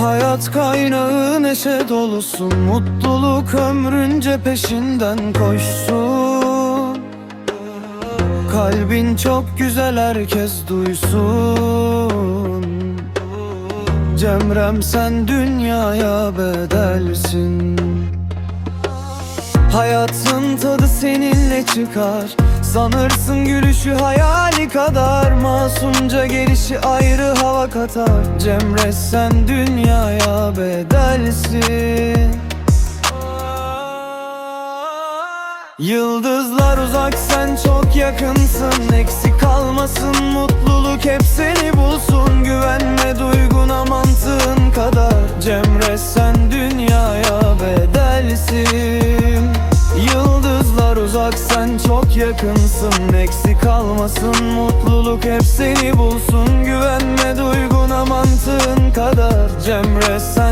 Hayat kaynağı neşe dolusun Mutluluk ömrünce peşinden koşsun. Kalbin çok güzel herkes duysun. Cemrem sen dünyaya bedelsin. Hayatın tadı seninle çıkar Sanırsın gülüşü hayali kadar. Masumca gelişi ayrı hava katar. Cemre sen dünyaya bedelsin. Yıldızlar uzak sen çok yakınsın. Eksik kalmasın mutluluk hep seni bulsun. Güvenme duyguna mantığın kadar. Cemre sen dünyaya bedelsin Uzak sen çok yakınsın. Eksik kalmasın mutluluk hep seni bulsun. Güvenme duyguna mantığın kadar. Cemre sen